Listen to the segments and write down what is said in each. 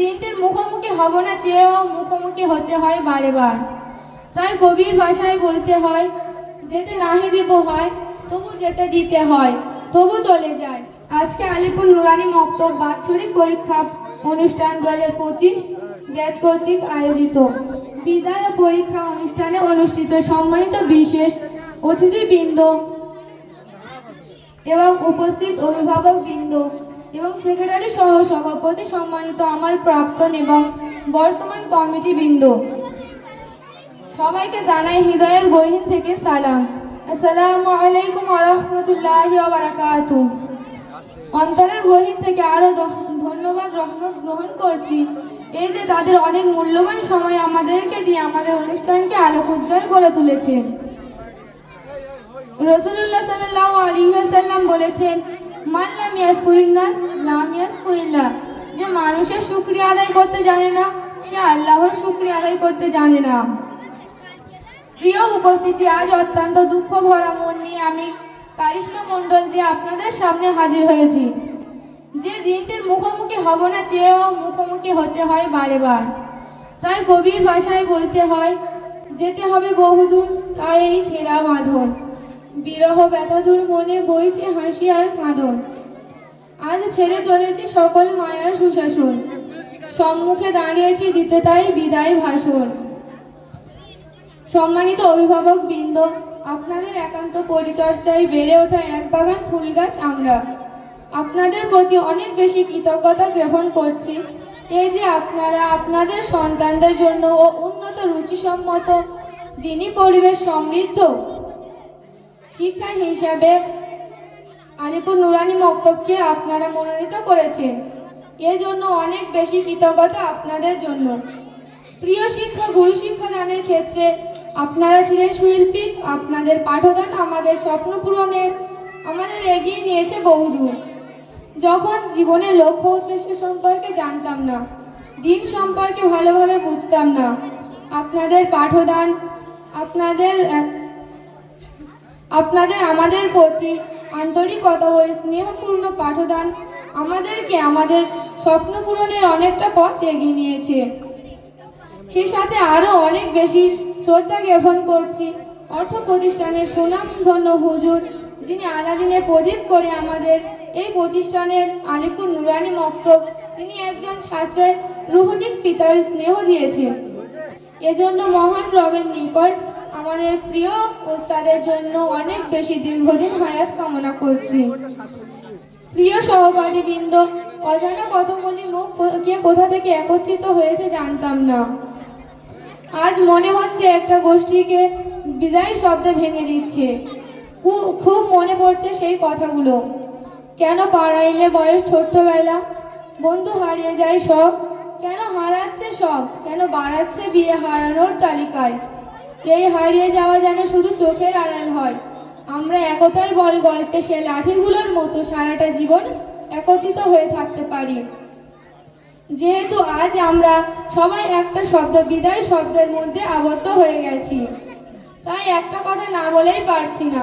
দিনটির মুখোমুখি হব না, চেয়েও মুখোমুখি হতে হয় বারে বার তাই গভীর ভাষায় বলতে হয়, যেতে নাহি দিব হয়, তবু যেতে দিতে হয়, তবু চলে যায়। আজকে আলিপুর নুরানি মক্তব বাৎসরিক পরীক্ষা অনুষ্ঠান দু হাজার পঁচিশ ব্যাচ কর্তৃক আয়োজিত। বিদায় ও পরীক্ষা অনুষ্ঠানে অনুষ্ঠিত সম্মানিত বিশেষ অতিথিবৃন্দ এবং উপস্থিত অভিভাবক বৃন্দ এবং সেক্রেটারি সহ সভাপতি সম্মানিত আমার প্রাক্তন এবং বর্তমান কমিটি বৃন্দ সবাইকে জানাই হৃদয়ের গহীন থেকে সালাম। আসসালামু আলাইকুম আরহামতুল্লাহ বারাকাত অন্তরের গহীন থেকে আরও দ- ধন্যবাদ, রহমত গ্রহণ করছি। এই যে তাদের অনেক মূল্যবান সময় আমাদেরকে দিয়ে আমাদের অনুষ্ঠানকে আলোক উজ্জ্বল করে তুলেছেন। রসুল্লাহ সাল্লাহ আলী সাল্লাম বলেছেন মান লাম ইয়াসকুরিন্নাস লাম ইয়াসকুরিল্লাহ যে মানুষের শুক্রিয়া আদায় করতে জানে না, সে আল্লাহর শুক্রিয়া আদায় করতে জানে না। প্রিয় উপস্থিতি, আজ অত্যন্ত দুঃখ ভরা মন নিয়ে আমি কারিশ্মা মণ্ডল যে আপনাদের সামনে হাজির হয়েছি। যে দিনটির মুখোমুখি হব না চেয়েও মুখোমুখি হতে হয় বারে বার। তাই গভীর ভাষায় বলতে হয়, যেতে হবে বহুদূর, তাই এই ছেঁড়া বাঁধন। বিরহ ব্যথাদূর মনে বইছে হাসি আর কাঁদন। আজ ছেড়ে চলেছি সকল মায়ার সুশাসন। সম্মুখে দাঁড়িয়েছি দিতে তাই বিদায় ভাষণ। সম্মানিত অভিভাবক বৃন্দ, আপনাদের একান্ত পরিচর্যায় বেড়ে ওঠা এক বাগান ফুল গাছ আমরা। আপনাদের প্রতি অনেক বেশি কৃতজ্ঞতা গ্রহণ করছি। এই যে আপনারা আপনাদের সন্তানদের জন্য ও উন্নত রুচিসম্মত দিনই পরিবেশ সমৃদ্ধ শিক্ষা হিসাবে আলিপুর নুরানি মক্তবকে আপনারা মনোনীত করেছেন। এজন্য অনেক বেশি কৃতজ্ঞতা আপনাদের জন্য। প্রিয় শিক্ষা গুরু শিক্ষা দানের ক্ষেত্রে আপনারা ছিলেন শৈল্পিক আপনাদের পাঠদান আমাদের স্বপ্ন পূরণের, আমাদের এগিয়ে নিয়েছে বহুদূর। যখন জীবনের লক্ষ্য উদ্দেশ্য সম্পর্কে জানতাম না, দিন সম্পর্কে ভালোভাবে বুঝতাম না, আপনাদের পাঠদান, আপনাদের আপনাদের আমাদের প্রতি আন্তরিকতা ও স্নেহপূর্ণ পাঠদান আমাদেরকে আমাদের স্বপ্ন পূরণের অনেকটা পথ এগিয়ে নিয়েছে। সে সাথে আরও অনেক বেশি শ্রদ্ধা জ্ঞাপন করছি। অর্থ প্রতিষ্ঠানের সুনামধন্য হুজুর, যিনি আলাদিনের প্রদীপ করে আমাদের এই প্রতিষ্ঠানের আলিপুর নুরানি মক্তব তিনি একজন ছাত্রের রুহনিক পিতার স্নেহ দিয়েছেন এজন্য মহান রবের নিকট আমাদের প্রিয় ওস্তাদের জন্য অনেক বেশি দীর্ঘদিন হায়াত কামনা করছি। প্রিয় সহপাঠীবৃন্দ, অজানা কতগুলি মুখ কে কোথা থেকে একত্রিত হয়েছে জানতাম না। আজ মনে হচ্ছে একটা গোষ্ঠীকে বিদায় শব্দে ভেঙে দিচ্ছে। খুব মনে পড়ছে সেই কথাগুলো। কেন পাড়াইলে বয়স ছোট্টবেলা? বন্ধু হারিয়ে যায় সব। কেন হারাচ্ছে সব? কেন বাড়াচ্ছে বিয়ে হারানোর তালিকায়? এই হারিয়ে যাওয়া যেন শুধু চোখের আড়াল হয়। আমরা একতাই বল গল্পে সে লাঠিগুলোর মতো সারাটা জীবন একত্রিত হয়ে থাকতে পারি। যেহেতু আজ আমরা সবাই একটা শব্দ, বিদায় শব্দের মধ্যে আবদ্ধ হয়ে গেছি, তাই একটা কথা না বলেই পারছি না।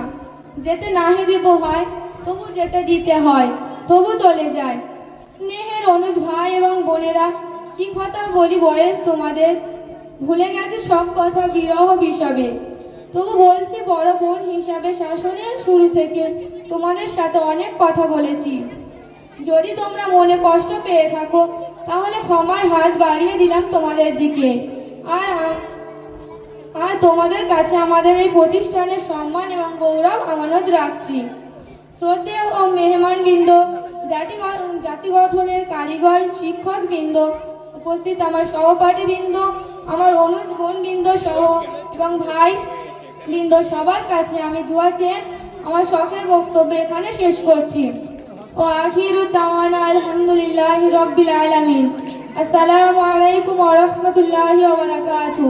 যেতে নাহি দিব হয়, তবু যেতে দিতে হয়, তবু চলে যায়। স্নেহের অনুজ ভাই এবং বোনেরা, কি কথা বলি বয়স তোমাদের? ভুলে গেছে সব কথা বিরহ বিষবে। তবু বলছি, বড় বোন হিসাবে শাসনের শুরু থেকে তোমাদের সাথে অনেক কথা বলেছি। যদি তোমরা মনে কষ্ট পেয়ে থাকো, তাহলে ক্ষমার হাত বাড়িয়ে দিলাম তোমাদের দিকে। আর আর তোমাদের কাছে আমাদের এই প্রতিষ্ঠানের সম্মান এবং গৌরব আমানত রাখছি। শ্রদ্ধেয় ও মেহমান বৃন্দ, জাতি জাতি গঠনের কারিগর, শিক্ষক বৃন্দ, উপস্থিত আমার সহপাঠী বৃন্দ আমার অনুজ বোন বৃন্দ সহ এবং ভাই বৃন্দ সবার কাছে আমি দোয়া চেয়ে আমার শখের বক্তব্য এখানে শেষ করছি। ও আখির দাওয়ানা আলহামদুলিল্লাহ রব্বিল আলামিন। আসসালামু আলাইকুম ওয়া রাহমাতুল্লাহি আলহামদুলিল্লাহ।